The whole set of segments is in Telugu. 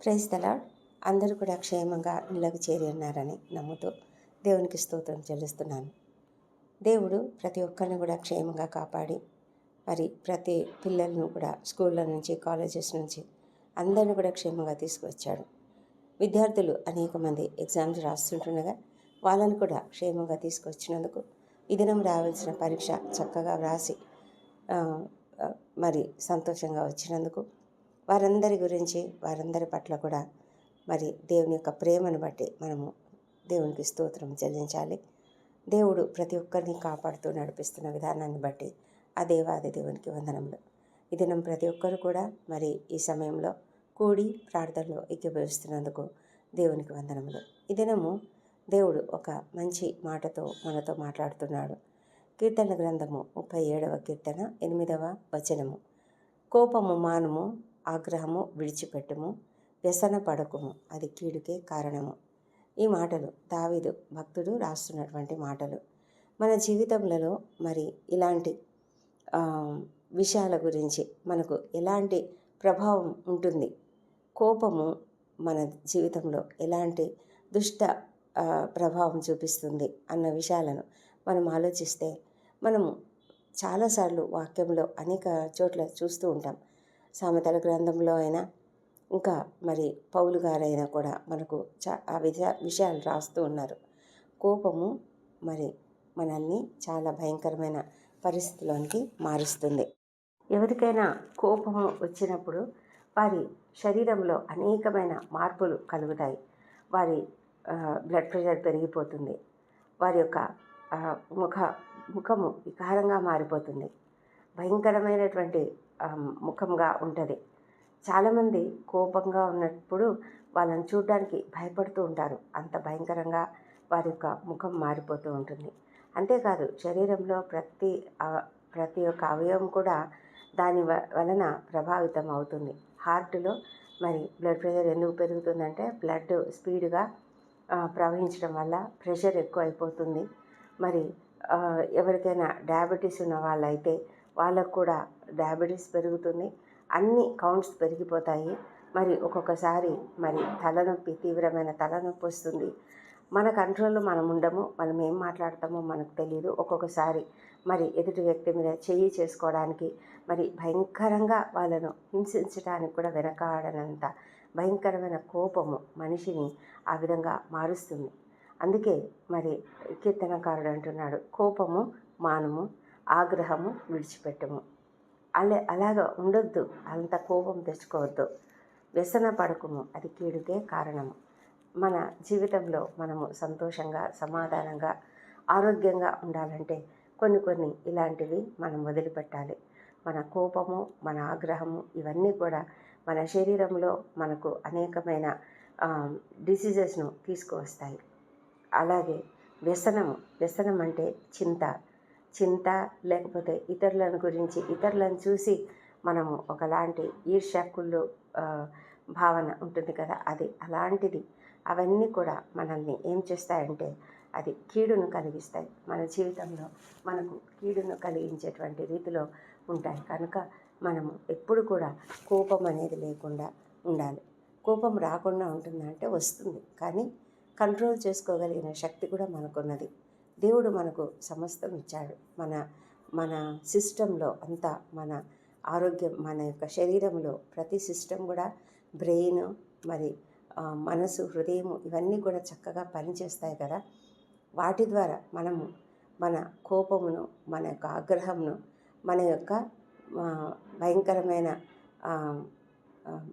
ప్రైజ్ దలాడ్ అందరూ కూడా క్షేమంగా ఇళ్ళకు చేరి ఉన్నారని నమ్ముతూ దేవునికి స్తోత్రం చెల్లిస్తున్నాను. దేవుడు ప్రతి ఒక్కరిని కూడా క్షేమంగా కాపాడి మరి ప్రతి పిల్లలను కూడా స్కూళ్ళ నుంచి కాలేజెస్ నుంచి అందరిని కూడా క్షేమంగా తీసుకువచ్చాడు విద్యార్థులు అనేక మంది ఎగ్జామ్స్ రాస్తుంటుండగా వాళ్ళని కూడా క్షేమంగా తీసుకొచ్చినందుకు ఈ దినం రావాల్సిన పరీక్ష చక్కగా వ్రాసి మరి సంతోషంగా వచ్చినందుకు వారందరి గురించి వారందరి పట్ల కూడా మరి దేవుని యొక్క ప్రేమను బట్టి మనము దేవునికి స్తోత్రం చెల్లించాలి. దేవుడు ప్రతి ఒక్కరిని కాపాడుతూ నడిపిస్తున్న విధానాన్ని బట్టి ఆ దేవాది దేవునికి వందనములు. ఈ దినం ప్రతి ఒక్కరు కూడా మరి ఈ సమయంలో కూడి ప్రార్థనలో ఎక్కిభవిస్తున్నందుకు దేవునికి వందనములు. ఈ దినము దేవుడు ఒక మంచి మాటతో మనతో మాట్లాడుతున్నాడు. కీర్తన గ్రంథము ముప్పై ఏడవ కీర్తన ఎనిమిదవ వచనము. కోపము మానము ఆగ్రహము విడిచిపెట్టుము వ్యసన పడకుము. అది కీడుకే కారణము. ఈ మాటలు దావిదు భక్తుడు రాస్తున్నటువంటి మాటలు. మన జీవితంలో మరి ఇలాంటి విషయాల గురించి మనకు ఎలాంటి ప్రభావం ఉంటుంది? కోపము మన జీవితంలో ఎలాంటి దుష్ట ప్రభావం చూపిస్తుంది అన్న విషయాలను మనం ఆలోచిస్తే మనము చాలాసార్లు వాక్యంలో అనేక చోట్ల చూస్తూ ఉంటాం. సామెతల గ్రంథంలో అయినా ఇంకా మరి పౌలు గారైనా కూడా మనకు చా ఆ విష విషయాలు రాస్తూ ఉన్నారు. కోపము మరి మనల్ని చాలా భయంకరమైన పరిస్థితిలోనికి మారుస్తుంది. ఎవరికైనా కోపము వచ్చినప్పుడు వారి శరీరంలో అనేకమైన మార్పులు కలుగుతాయి. వారి బ్లడ్ ప్రెషర్ పెరిగిపోతుంది. వారి యొక్క ముఖ ముఖము వికారంగా మారిపోతుంది. భయంకరమైనటువంటి ముఖంగా ఉంటుంది. చాలామంది కోపంగా ఉన్నప్పుడు వాళ్ళని చూడడానికి భయపడుతూ ఉంటారు. అంత భయంకరంగా వారి యొక్క ముఖం మారిపోతూ ఉంటుంది. అంతేకాదు శరీరంలో ప్రతి ప్రతి ఒక్క అవయవం కూడా దాని వ- వలన ప్రభావితం అవుతుంది. హార్ట్లో మరి బ్లడ్ ప్రెషర్ ఎందుకు పెరుగుతుందంటే బ్లడ్ స్పీడ్గా ప్రవహించడం వల్ల ప్రెషర్ ఎక్కువ అయిపోతుంది మరి ఎవరికైనా డయాబెటీస్ ఉన్న వాళ్ళైతే వాళ్ళకు కూడా డయాబెటీస్ పెరుగుతుంది. అన్ని కౌంట్స్ పెరిగిపోతాయి. మరి ఒక్కొక్కసారి మరి తలనొప్పి తీవ్రమైన తలనొప్పి వస్తుంది. మన కంట్రోల్లో మనం ఉండము మనం ఏం మాట్లాడతామో మనకు తెలియదు ఒక్కొక్కసారి మరి ఎదుటి వ్యక్తి మీద చెయ్యి చేసుకోవడానికి మరి భయంకరంగా వాళ్ళను హింసించడానికి కూడా వెనకాడనంత భయంకరమైన కోపము మనిషిని ఆ విధంగా మారుస్తుంది. అందుకే మరి కీర్తనకారుడు అంటున్నాడు కోపము మానము ఆగ్రహము విడిచిపెట్టము. అలా అలాగా ఉండొద్దు. అంత కోపం తెచ్చుకోవద్దు. వ్యసన పడకము అది కీడుకే కారణము. మన జీవితంలో మనము సంతోషంగా సమాధానంగా ఆరోగ్యంగా ఉండాలంటే కొన్ని కొన్ని ఇలాంటివి మనం వదిలిపెట్టాలి. మన కోపము మన ఆగ్రహము ఇవన్నీ కూడా మన శరీరంలో మనకు అనేకమైన డిసీజెస్ను తీసుకువస్తాయి. అలాగే వ్యసనము వ్యసనం అంటే చింత చింత లేకపోతే ఇతరులను గురించి ఇతరులను చూసి మనము ఒకలాంటి ఈర్ష్యాకుళ్ళు భావన ఉంటుంది కదా అది అలాంటిది. అవన్నీ కూడా మనల్ని ఏం చేస్తాయంటే అది కీడును కలిగిస్తాయి. మన జీవితంలో మనకు కీడును కలిగించేటువంటి రీతిలో ఉంటాయి. కనుక మనము ఎప్పుడు కూడా కోపం అనేది లేకుండా ఉండాలి. కోపం రాకుండా ఉంటుందంటే వస్తుంది. కానీ కంట్రోల్ చేసుకోగలిగిన శక్తి కూడా మనకున్నది. దేవుడు మనకు సమస్తం ఇచ్చాడు. మన మన సిస్టంలో అంతా మన ఆరోగ్యం మన యొక్క శరీరంలో ప్రతి సిస్టమ్ కూడా బ్రెయిన్ మరి మనసు హృదయము ఇవన్నీ కూడా చక్కగా పనిచేస్తాయి కదా. వాటి ద్వారా మనము మన కోపమును మన యొక్క ఆగ్రహమును మన యొక్క భయంకరమైన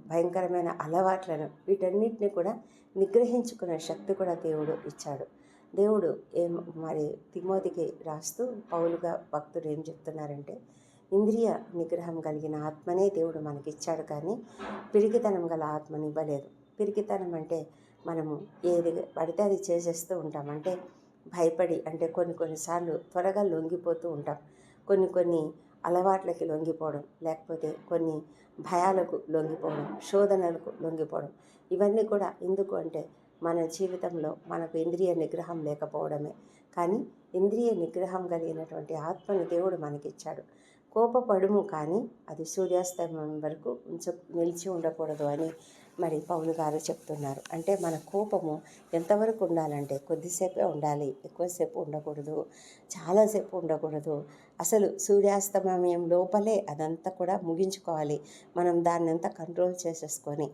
భయంకరమైన అలవాట్లను వీటన్నిటిని కూడా నిగ్రహించుకునే శక్తి కూడా దేవుడు ఇచ్చాడు. దేవుడు ఏం మరి తిమోతికి రాస్తూ పౌలుగా భక్తుడు ఏం చెప్తున్నారంటే ఇంద్రియ నిగ్రహం కలిగిన ఆత్మనే దేవుడు మనకి ఇచ్చాడు కానీ పిరికితనం గల ఆత్మని ఇవ్వలేదు. పిరికితనం అంటే మనము ఏది పడితే అది చేసేస్తూ ఉంటాం. అంటే భయపడి అంటే కొన్ని కొన్నిసార్లు త్వరగా లొంగిపోతూ ఉంటాం. కొన్ని కొన్ని అలవాట్లకి లొంగిపోవడం లేకపోతే కొన్ని భయాలకు లొంగిపోవడం శోధనలకు లొంగిపోవడం ఇవన్నీ కూడా ఎందుకు అంటే మన జీవితంలో మనకు ఇంద్రియ నిగ్రహం లేకపోవడమే. కానీ ఇంద్రియ నిగ్రహం కలిగినటువంటి ఆత్మను దేవుడు మనకిచ్చాడు. కోపపడుము కానీ అది సూర్యాస్తమయం వరకు ఉంచ నిలిచి ఉండకూడదు అని మరి పౌలు గారు చెప్తున్నారు. అంటే మన కోపము ఎంతవరకు ఉండాలంటే కొద్దిసేపే ఉండాలి. ఎక్కువసేపు ఉండకూడదు. చాలాసేపు ఉండకూడదు. అసలు సూర్యాస్తమయం లోపలే అదంతా కూడా ముగించుకోవాలి. మనం దాన్ని అంతా కంట్రోల్ చేసేసుకొని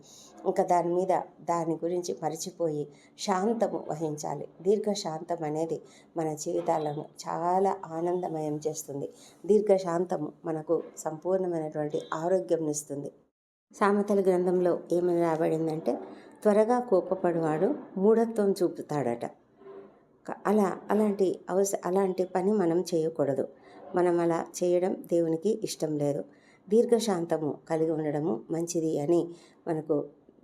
ఇంకా దాని మీద దాని గురించి మరిచిపోయి శాంతము వహించాలి. దీర్ఘశాంతం అనేది మన జీవితాలను చాలా ఆనందమయం చేస్తుంది. దీర్ఘశాంతము మనకు సంపూర్ణమైనటువంటి ఆరోగ్యం ఇస్తుంది. సామెతల గ్రంథంలో ఏమని రాబడిందంటే త్వరగా కోపపడివాడు మూఢత్వం చూపుతాడట. అలా అలాంటి అవస అలాంటి పని మనం చేయకూడదు. మనం అలా చేయడం దేవునికి ఇష్టం లేదు. దీర్ఘశాంతము కలిగి ఉండడము మంచిది అని మనకు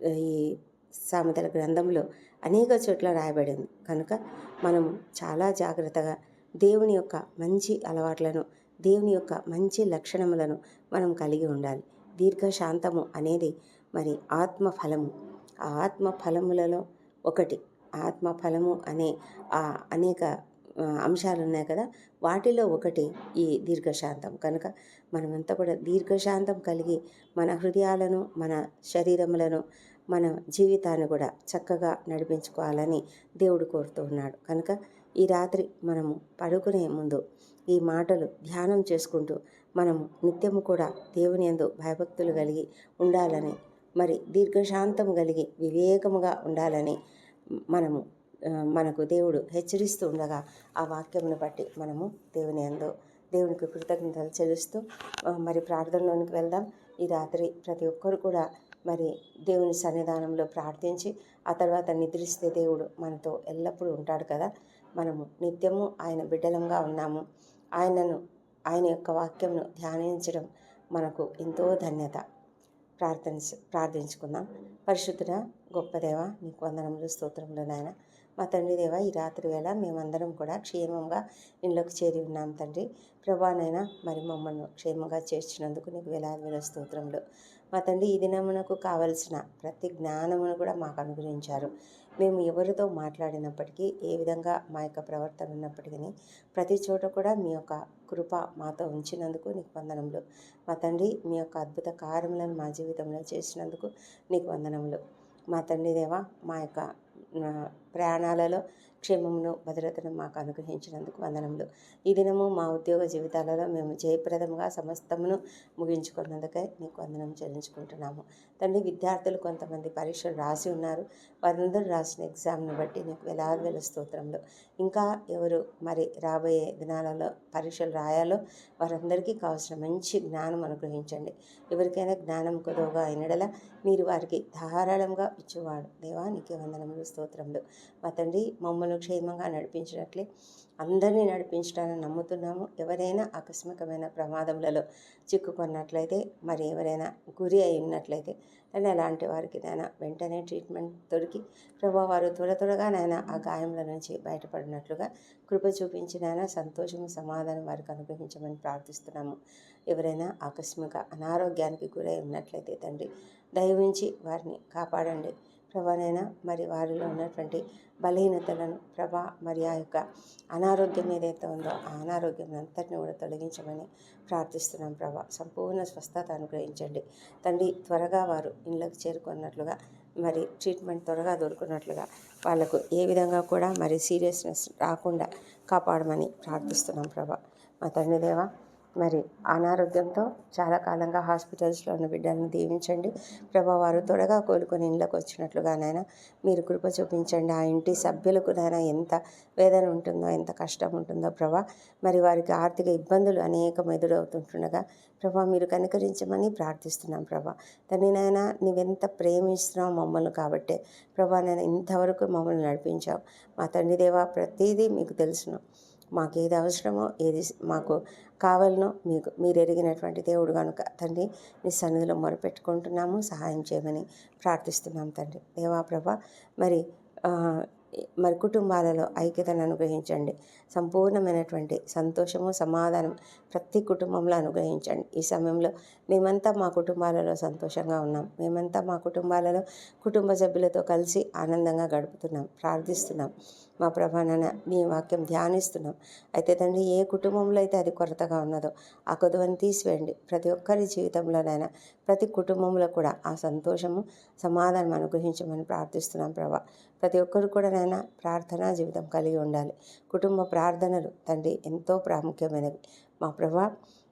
ఈ సామెతల గ్రంథంలో అనేక చోట్ల రాయబడింది. కనుక మనం చాలా జాగ్రత్తగా దేవుని యొక్క మంచి అలవాట్లను దేవుని యొక్క మంచి లక్షణములను మనం కలిగి ఉండాలి. దీర్ఘశాంతము అనేది మరి ఆత్మ ఫలము ఆ ఆత్మ ఫలములలో ఒకటి. ఆత్మ ఫలము అనే ఆ అనేక అంశాలు ఉన్నాయి కదా. వాటిలో ఒకటి ఈ దీర్ఘశాంతం. కనుక మనమంతా కూడా దీర్ఘశాంతం కలిగి మన హృదయాలను మన శరీరములను మన జీవితాన్ని కూడా చక్కగా నడిపించుకోవాలని దేవుడు కోరుతూ ఉన్నాడు. కనుక ఈ రాత్రి మనము పడుకునే ముందు ఈ మాటలు ధ్యానం చేసుకుంటూ మనము నిత్యము కూడా దేవుని యందు భయభక్తులు కలిగి ఉండాలని మరి దీర్ఘశాంతం కలిగి వివేకముగా ఉండాలని మనము మనకు దేవుడు హెచ్చరిస్తూ ఉండగా ఆ వాక్యమును బట్టి మనము దేవుని యందు దేవునికి కృతజ్ఞతలు చెల్లిస్తూ మరి ప్రార్థనలోనికి వెళ్దాం. ఈ రాత్రి ప్రతి ఒక్కరు కూడా మరి దేవుని సన్నిధానంలో ప్రార్థించి ఆ తర్వాత నిద్రిస్తే దేవుడు మనతో ఎల్లప్పుడూ ఉంటాడు కదా. మనము నిత్యము ఆయన బిడ్డలంగా ఉన్నాము. ఆయనను ఆయన యొక్క వాక్యంను ధ్యానించడం మనకు ఎంతో ధన్యత. ప్రార్థన ప్రార్థించుకుందాం. పరిశుద్ధుడ గొప్ప దేవ నీకు వందనములు స్తోత్రములు నాయన. మా తండ్రి దేవ ఈ రాత్రి వేళ మేమందరం కూడా క్షేమంగా ఇంట్లోకి చేరి ఉన్నాం తండ్రి. ప్రభానైనా మరి మమ్మల్ని క్షేమంగా చేర్చినందుకు నీకు వేలాది వేల స్తోత్రములు. మా తండ్రి ఈ దినమునకు కావలసిన ప్రతి జ్ఞానమును కూడా మాకు అనుగ్రహించారు. మేము ఎవరితో మాట్లాడినప్పటికీ ఏ విధంగా మా యొక్క ప్రవర్తన ఉన్నప్పటికీ ప్రతి చోట కూడా మీ యొక్క కృప మాతో ఉంచినందుకు నీకు వందనములు. మా తండ్రి మీ యొక్క అద్భుత కార్యములను మా జీవితంలో చేసినందుకు నీకు వందనములు. మా తండ్రి దేవా మా యొక్క ప్రయాణాలలో క్షేమమును భద్రతను మాకు అనుగ్రహించినందుకు వందనములు. ఈ దినము మా ఉద్యోగ జీవితాలలో మేము జయప్రదముగా సమస్తమును ముగించుకున్నందుకే నీకు వందనం చెల్లించుకుంటున్నాము. తండ్రి విద్యార్థులు కొంతమంది పరీక్షలు రాసి ఉన్నారు. వారందరూ రాసిన ఎగ్జామ్ను బట్టి నీకు వేలాది వేల స్తోత్రంలో. ఇంకా ఎవరు మరి రాబోయే దినాలలో పరీక్షలు రాయాలో వారందరికీ కావాల్సిన మంచి జ్ఞానం అనుగ్రహించండి. ఎవరికైనా జ్ఞానం కొదవగా అయినడల మీరు వారికి ధారాళంగా ఇచ్చేవాడు. దేవా నీకే వందనములు స్తోత్రంలో మా తండ్రి మమ్మల్ని క్షేమంగా నడిపించినట్లే అందరినీ నడిపించడాన్ని నమ్ముతున్నాము. ఎవరైనా ఆకస్మికమైన ప్రమాదములలో చిక్కుకున్నట్లయితే మరి ఎవరైనా గురి అయి ఉన్నట్లయితే అని అలాంటి వారికి నాయన వెంటనే ట్రీట్మెంట్ దొరికి ప్రభా వారు త్వర త్వరగా నాయన ఆ గాయముల నుంచి బయటపడినట్లుగా కృప చూపించినైనా సంతోషము సమాధానం వారికి అనుగ్రహించమని ప్రార్థిస్తున్నాము. ఎవరైనా ఆకస్మిక అనారోగ్యానికి గురై ఉన్నట్లయితే తండ్రి దయవించి వారిని కాపాడండి. ప్రభానైనా? మరి వారిలో ఉన్నటువంటి బలహీనతలను ప్రభా మరి ఆ యొక్క అనారోగ్యం ఏదైతే ఉందో ఆ అనారోగ్యం అంతటిని కూడా తొలగించమని ప్రార్థిస్తున్నాం ప్రభా. సంపూర్ణ స్వస్థత అనుగ్రహించండి. తండ్రి త్వరగా వారు ఇళ్ళకి చేరుకున్నట్లుగా మరి ట్రీట్మెంట్ త్వరగా దొరుకున్నట్లుగా వాళ్ళకు ఏ విధంగా కూడా మరి సీరియస్నెస్ రాకుండా కాపాడమని ప్రార్థిస్తున్నాం ప్రభా. మా తండ్రి దేవా మరి అనారోగ్యంతో చాలా కాలంగా హాస్పిటల్స్లో ఉన్న బిడ్డలను దీవించండి. ప్రభా వారు త్వరగా కోలుకొని ఇళ్ళకి వచ్చినట్లుగానైనా మీరు కృప చూపించండి. ఆ ఇంటి సభ్యులకు నైనా ఎంత వేదన ఉంటుందో ఎంత కష్టం ఉంటుందో ప్రభా. మరి వారికి ఆర్థిక ఇబ్బందులు అనేకం ఎదురవుతుంటుండగా ప్రభా మీరు కనికరించమని ప్రార్థిస్తున్నాం ప్రభా. తండ్రి నాయన నీవెంత ప్రేమిస్తున్నావు మమ్మల్ని కాబట్టే ప్రభా నేను ఇంతవరకు మమ్మల్ని నడిపించావు. మా తండ్రి దేవా ప్రతిదీ మీకు తెలుసును. మాకు ఏది అవసరమో ఏది మాకు కావాలనో మీకు మీరు ఎరిగినటువంటి దేవుడు కనుక తండ్రి నీ సన్నిధిలో మొరపెట్టుకుంటున్నాము సహాయం చేయమని ప్రార్థిస్తున్నాం తండ్రి. దేవా ప్రభ మరి మరి కుటుంబాలలో ఐక్యతను అనుగ్రహించండి. సంపూర్ణమైనటువంటి సంతోషము సమాధానం ప్రతి కుటుంబంలో అనుగ్రహించండి. ఈ సమయంలో మేమంతా మా కుటుంబాలలో సంతోషంగా ఉన్నాం. మేమంతా మా కుటుంబాలలో కుటుంబ సభ్యులతో కలిసి ఆనందంగా గడుపుతున్నాం ప్రార్థిస్తున్నాం. మా ప్రభానన మీ వాక్యం ధ్యానిస్తున్నాం. అయితే తండ్రి ఏ కుటుంబంలో అయితే అది కొరతగా ఉన్నదో ఆ కొదువని తీసివేయండి. ప్రతి ఒక్కరి జీవితంలోనైనా ప్రతి కుటుంబంలో కూడా ఆ సంతోషము సమాధానం అనుగ్రహించమని ప్రార్థిస్తున్నాం ప్రభా. ప్రతి ఒక్కరు కూడా నైనా ప్రార్థనా జీవితం కలిగి ఉండాలి. కుటుంబ ప్రార్థనలు తండ్రి ఎంతో ప్రాముఖ్యమైనవి. మా ప్రభా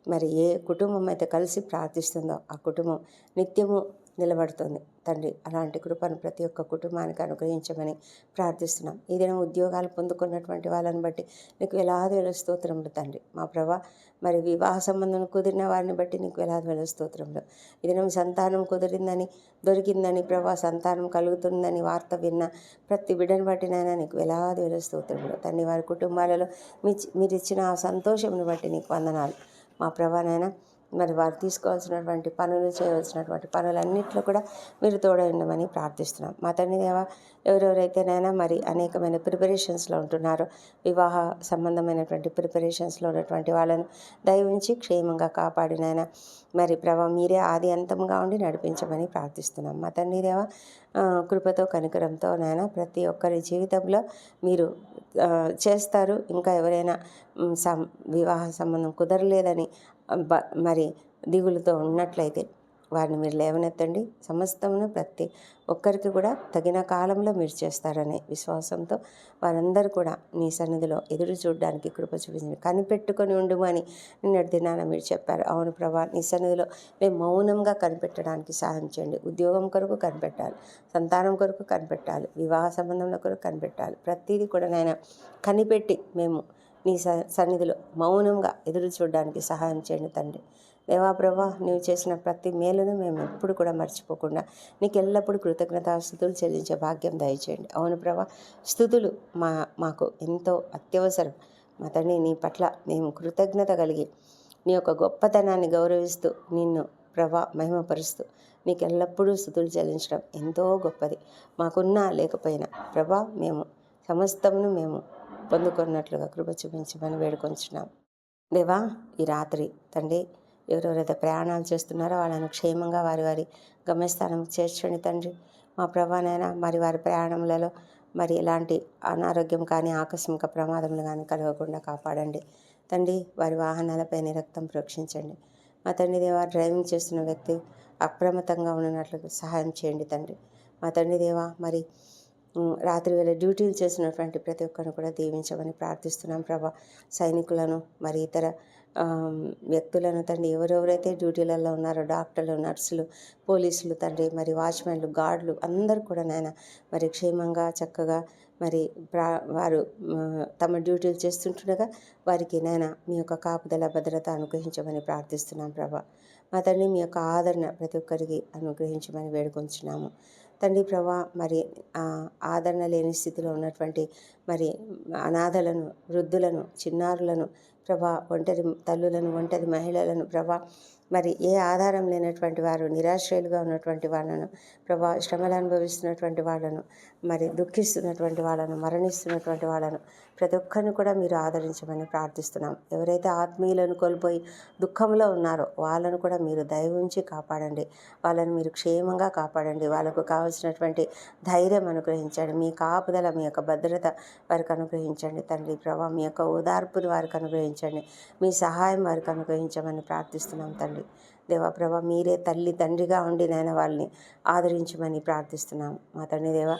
మరి ఏ కుటుంబం అయితే కలిసి ప్రార్థిస్తుందో ఆ కుటుంబం నిత్యము నిలబడుతుంది. తండ్రి అలాంటి కృపను ప్రతి ఒక్క కుటుంబానికి అనుగ్రహించమని ప్రార్థిస్తున్నాం. ఈ దినం ఉద్యోగాలు పొందుకున్నటువంటి వాళ్ళని బట్టి నీకు వేలాది వేల స్తోత్రములు తండ్రి. మా ప్రభా మరి వివాహ సంబంధం కుదిరిన వారిని బట్టి నీకు వేలాది వేల స్తోత్రములు. ఈ దినం సంతానం కుదిరిందని దొరికిందని ప్రభా సంతానం కలుగుతుందని వార్త విన్న ప్రతి బిడ్డను బట్టినైనా నీకు వేలాది వేల స్తోత్రములు. తండ్రి వారి కుటుంబాలలో మీ మీరు ఇచ్చిన ఆ సంతోషమును బట్టి నీకు వందనాలు. మా ప్రభానైనా మరి వారు తీసుకోవాల్సినటువంటి పనులు చేయవలసినటువంటి పనులన్నింటిలో కూడా మీరు తోడైండమని ప్రార్థిస్తున్నాం. మా తండ్రి దేవ ఎవరెవరైతేనైనా మరి అనేకమైన ప్రిపరేషన్స్లో ఉంటున్నారో. వివాహ సంబంధమైనటువంటి ప్రిపరేషన్స్లో ఉన్నటువంటి వాళ్ళను దయవించి క్షేమంగా కాపాడినైనా మరి ప్రభా మీరే ఆది అంతంగా ఉండి నడిపించమని ప్రార్థిస్తున్నాం. మా తండ్రి దేవ కృపతో కనికరంతో నాయన ప్రతి ఒక్కరి జీవితంలో మీరు చేస్తారు. ఇంకా ఎవరైనా సం వివాహ సంబంధం కుదరలేదని మరి దిగులుతో ఉన్నట్లయితే వారిని మీరు లేవనెత్తండి. సమస్తమును ప్రతి ఒక్కరికి కూడా తగిన కాలంలో మీరు చేస్తారనే విశ్వాసంతో వారందరూ కూడా నీ సన్నిధిలో ఎదురు చూడడానికి కృప చూపించింది కనిపెట్టుకొని ఉండుమని నిన్నటి దినాన మీరు చెప్పారు. అవును ప్రభా నీ సన్నిధిలో మేము మౌనంగా కనిపెట్టడానికి సహాయం చేయండి. ఉద్యోగం కొరకు కనిపెట్టాలి సంతానం కొరకు కనిపెట్టాలి వివాహ సంబంధంలో కొరకు కనిపెట్టాలి. ప్రతిదీ కూడా నాయన కనిపెట్టి మేము నీ సన్నిధిలో మౌనంగా ఎదురు చూడడానికి సహాయం చేయండి తండ్రి. దేవా ప్రభా నీవు చేసిన ప్రతి మేలును మేము ఎప్పుడు కూడా మర్చిపోకుండా నీకు ఎల్లప్పుడూ కృతజ్ఞతాస్థుతులు చెల్లించే భాగ్యం దయచేయండి. అవును ప్రభా స్థుతులు మా మాకు ఎంతో అత్యవసరం. మా తండ్రి నీ పట్ల మేము కృతజ్ఞత కలిగి నీ యొక్క గొప్పతనాన్ని గౌరవిస్తూ నిన్ను ప్రభా మహిమపరుస్తూ నీకు ఎల్లప్పుడూ స్థుతులు చెల్లించడం ఎంతో గొప్పది. మాకున్నా లేకపోయినా ప్రభా మేము సమస్తమును మేము పొందుకున్నట్లుగా కృప చూపించమని వేడుకొంచున్నాం. దేవా ఈ రాత్రి తండ్రి ఎవరెవరైతే ప్రయాణాలు చేస్తున్నారో వాళ్ళను క్షేమంగా వారి వారి గమ్యస్థానం చేర్చండి తండ్రి. మా ప్రభానైనా మరి వారి ప్రయాణములలో మరి ఎలాంటి అనారోగ్యం కానీ ఆకస్మిక ప్రమాదములు కానీ కలగకుండా కాపాడండి. తండ్రి వారి వాహనాలపై రక్తం ప్రోక్షించండి. మా తండ్రి దేవా డ్రైవింగ్ చేస్తున్న వ్యక్తి అప్రమత్తంగా ఉన్నట్లు సహాయం చేయండి తండ్రి. మా తండ్రి దేవా మరి రాత్రి వేళ డ్యూటీలు చేసినటువంటి ప్రతి ఒక్కరిని కూడా దీవించమని ప్రార్థిస్తున్నాం ప్రభా. సైనికులను మరి ఇతర వ్యక్తులను తండ్రి ఎవరెవరైతే డ్యూటీలలో ఉన్నారో డాక్టర్లు నర్సులు పోలీసులు తండ్రి మరి వాచ్మెన్లు గార్డులు అందరూ కూడా నాయన మరి క్షేమంగా చక్కగా మరి ప్రా వారు తమ డ్యూటీలు చేస్తుంటుండగా వారికి నాయన మీ యొక్క కాపుదల భద్రత అనుగ్రహించమని ప్రార్థిస్తున్నాం ప్రభా. మా తండ్రి మీ యొక్క ఆదరణ ప్రతి ఒక్కరికి అనుగ్రహించమని వేడుకొంచున్నాము. తండ్రి ప్రభా మరి ఆదరణ లేని స్థితిలో ఉన్నటువంటి మరి అనాథలను వృద్ధులను చిన్నారులను ప్రభా ఒంటరి తల్లులను ఒంటరి మహిళలను ప్రభా మరి ఏ ఆధారం లేనటువంటి వారు నిరాశ్రయులుగా ఉన్నటువంటి వాళ్ళను ప్రభా శ్రమలు అనుభవిస్తున్నటువంటి వాళ్ళను మరి దుఃఖిస్తున్నటువంటి వాళ్ళను మరణిస్తున్నటువంటి వాళ్ళను ప్రతి ఒక్కరిని కూడా మీరు ఆదరించమని ప్రార్థిస్తున్నాం. ఎవరైతే ఆత్మీయులను కోల్పోయి దుఃఖంలో ఉన్నారో వాళ్ళను కూడా మీరు దయ ఉంచి కాపాడండి. వాళ్ళని మీరు క్షేమంగా కాపాడండి. వాళ్ళకు కావలసినటువంటి ధైర్యం అనుగ్రహించండి. మీ కాపుదల మీ యొక్క భద్రత వారికి అనుగ్రహించండి. తండ్రి ప్రభా మీ యొక్క ఓదార్పును వారికి అనుగ్రహించండి. మీ సహాయం వారికి అనుగ్రహించమని ప్రార్థిస్తున్నాం తండ్రి. దేవప్రభ మీరే తల్లి తండ్రిగా ఉండి నాయన వాళ్ళని ఆదరించమని ప్రార్థిస్తున్నాం. మా తండ్రి దేవ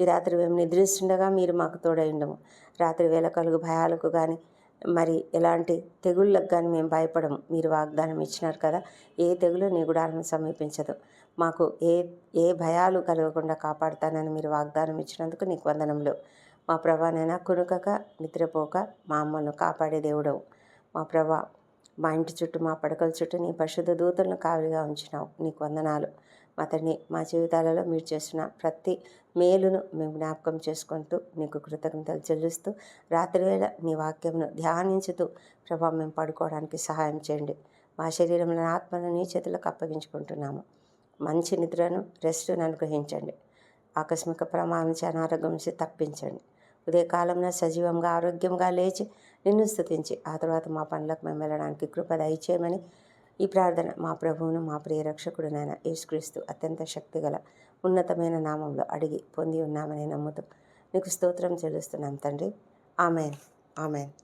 ఈ రాత్రి మేము నిద్రిస్తుండగా మీరు మాకు తోడైండము రాత్రి వేళ కలుగు భయాలకు కానీ మరి ఎలాంటి తెగుళ్ళకు కానీ మేము భయపడము. మీరు వాగ్దానం ఇచ్చినారు కదా ఏ తెగులు నీ గుడాలను సమీపించదు. మాకు ఏ ఏ భయాలు కలగకుండా కాపాడుతానని మీరు వాగ్దానం ఇచ్చినందుకు నీకు వందనంలో మా ప్రభానైనా కునుకక నిద్రపోక మా అమ్మను కాపాడే దేవుడవు. మా ప్రభా మా ఇంటి చుట్టూ మా పడకల చుట్టూ నీ పరిశుద్ధ దూతలను కావిగా ఉంచినావు. నీకు వందనాలు. అతన్ని మా జీవితాలలో మీరు చేసిన ప్రతి మేలును మేము జ్ఞాపకం చేసుకుంటూ నీకు కృతజ్ఞతలు చెల్లిస్తూ రాత్రివేళ నీ వాక్యంను ధ్యానించుతూ ప్రభా మేము పడుకోవడానికి సహాయం చేయండి. మా శరీరంలో ఆత్మను నీ చేతులకు అప్పగించుకుంటున్నాము. మంచి నిద్రను రెస్ట్ను అనుగ్రహించండి. ఆకస్మిక ప్రమాదం అనారోగ్యం తప్పించండి. ఉదయకాలంలో సజీవంగా ఆరోగ్యంగా లేచి నిన్ను స్థుతించి ఆ తర్వాత మా పనులకు మేము వెళ్ళడానికి కృప దయచేయమని ఈ ప్రార్థన మా ప్రభువును మా ప్రియ రక్షకుడు నాయన యేసుక్రీస్తు అత్యంత శక్తిగల ఉన్నతమైన నామంలో అడిగి పొంది ఉన్నామని నమ్ముతూ నీకు స్తోత్రం చెల్లిస్తున్నాం తండ్రి. ఆమెన్. ఆమెన్.